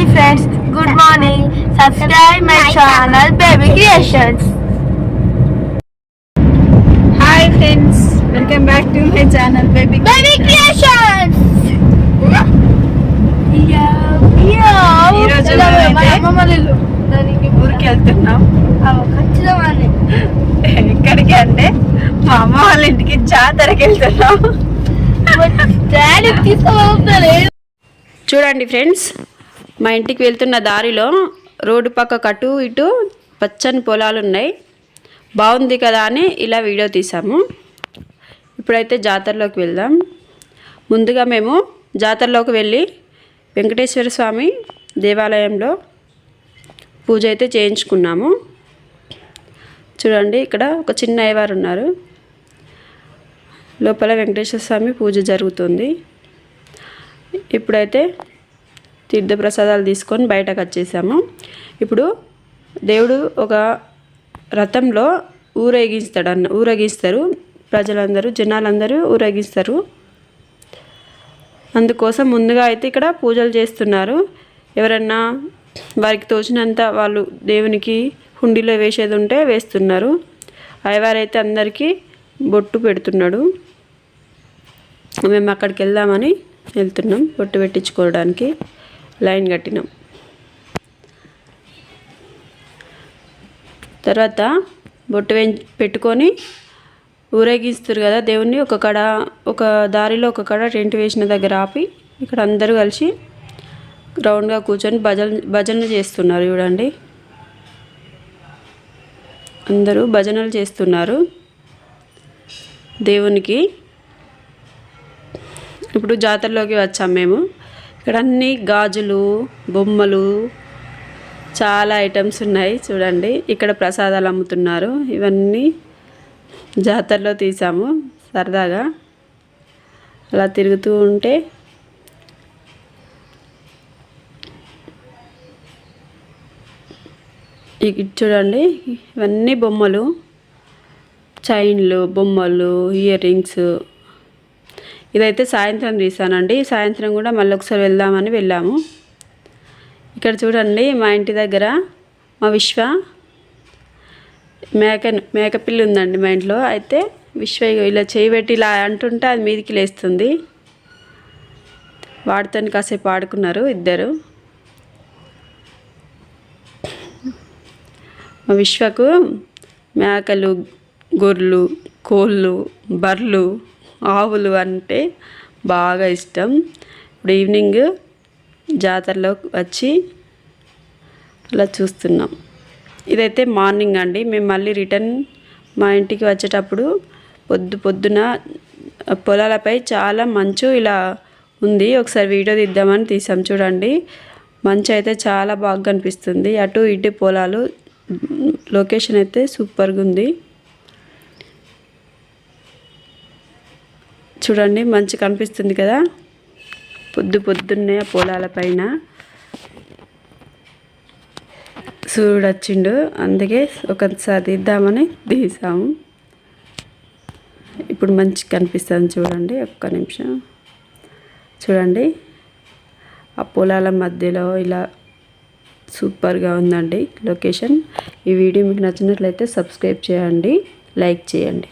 Hi friends good morning subscribe my channel baby creations hi friends welcome back to my channel baby baby creations ఈరోజు ఊరికి వెళ్తున్నాం. ఎక్కడికి అంటే మా అమ్మ వాళ్ళ ఇంటికి జాతరకి వెళ్తున్నాం. చూడండి ఫ్రెండ్స్ మా ఇంటికి వెళ్తున్న దారిలో రోడ్డు పక్క కటు ఇటు పచ్చని పొలాలు ఉన్నాయి బాగుంది కదా అని ఇలా వీడియో తీసాము ఇప్పుడైతే జాతరలోకి వెళ్దాం. ముందుగా మేము జాతరలోకి వెళ్ళి వెంకటేశ్వర స్వామి దేవాలయంలో పూజ అయితే చేయించుకున్నాము. చూడండి ఇక్కడ ఒక చిన్న అయ్యవారు ఉన్నారు. లోపల వెంకటేశ్వర స్వామి పూజ జరుగుతుంది. ఇప్పుడైతే తీర్థప్రసాదాలు తీసుకొని బయటకు వచ్చేసాము ఇప్పుడు దేవుడు ఒక రథంలో ఊరేగిస్తాడు అన్న ఊరేగిస్తారు. ప్రజలందరూ జనాలందరూ ఊరేగిస్తారు. అందుకోసం ముందుగా అయితే ఇక్కడ పూజలు చేస్తున్నారు. ఎవరన్నా వారికి తోచినంత వాళ్ళు దేవునికి హుండీలో వేసేది ఉంటే వేస్తున్నారు. అయ్యవారైతే అందరికీ బొట్టు పెడుతున్నాడు. మేము అక్కడికి వెళ్దామని వెళ్తున్నాం బొట్టు పెట్టించుకోవడానికి. లైన్ కట్టినాం. తర్వాత బొట్టు వే పెట్టుకొని ఊరేగిస్తారు కదా దేవుణ్ణి. ఒక కడ ఒక దారిలో ఒక కడ టెంట్ వేసిన దగ్గర ఆపి ఇక్కడ అందరూ కలిసి గ్రౌండ్గా కూర్చొని భజన భజనలు చేస్తున్నారు చూడండి. అందరూ భజనలు చేస్తున్నారు. దేవునికి ఇప్పుడు జాతరలోకి వచ్చాం మేము. ఇక్కడ అన్ని గాజులు బొమ్మలు చాలా ఐటమ్స్ ఉన్నాయి. చూడండి ఇక్కడ ప్రసాదాలు అమ్ముతున్నారు. ఇవన్నీ జాతరలో తీసాము సరదాగా. అలా తిరుగుతూ ఉంటే ఇక చూడండి ఇవన్నీ బొమ్మలు. చైన్లు బొమ్మలు ఇయర్ రింగ్స్. ఇదైతే సాయంత్రం తీసానండి. సాయంత్రం కూడా మళ్ళీ ఒకసారి వెళ్దామని వెళ్ళాము. ఇక్కడ చూడండి మా ఇంటి దగ్గర మా విశ్వ మేక మేకపిల్లి ఉందండి మా ఇంట్లో. అయితే విశ్వ ఇలా చేయబెట్టి ఇలా అంటుంటే అది మీదికి లేస్తుంది. వాడితో కాసేపు ఆడుకున్నారు ఇద్దరు. మా విశ్వకు మేకలు గొర్రెలు కోళ్ళు బర్రెలు ఆవులు అంటే బాగా ఇష్టం. ఇప్పుడు ఈవినింగ్ జాతరలో వచ్చి అలా చూస్తున్నాం. ఇదైతే మార్నింగ్ అండి. మేము మళ్ళీ రిటర్న్ మా ఇంటికి వచ్చేటప్పుడు పొద్దు పొద్దున పొలాలపై చాలా మంచు ఇలా ఉంది. ఒకసారి వీడియో తీద్దామని తీసాం. చూడండి. మంచు అయితే చాలా బాగా కనిపిస్తుంది. అటు ఇటు పొలాలు లొకేషన్ అయితే సూపర్గా ఉంది. చూడండి మంచి కనిపిస్తుంది కదా? పొద్దు పొద్దున్నే ఆ పొలాల పైన. సూర్యుడు వచ్చిండు అందుకే ఒకసారి తీద్దామని తీసాము. ఇప్పుడు మంచి కనిపిస్తుంది చూడండి ఒక్క నిమిషం. చూడండి ఆ పొలాల మధ్యలో ఇలా సూపర్గా ఉందండి లొకేషన్. ఈ వీడియో మీకు నచ్చినట్లయితే సబ్స్క్రైబ్ చేయండి లైక్ చేయండి.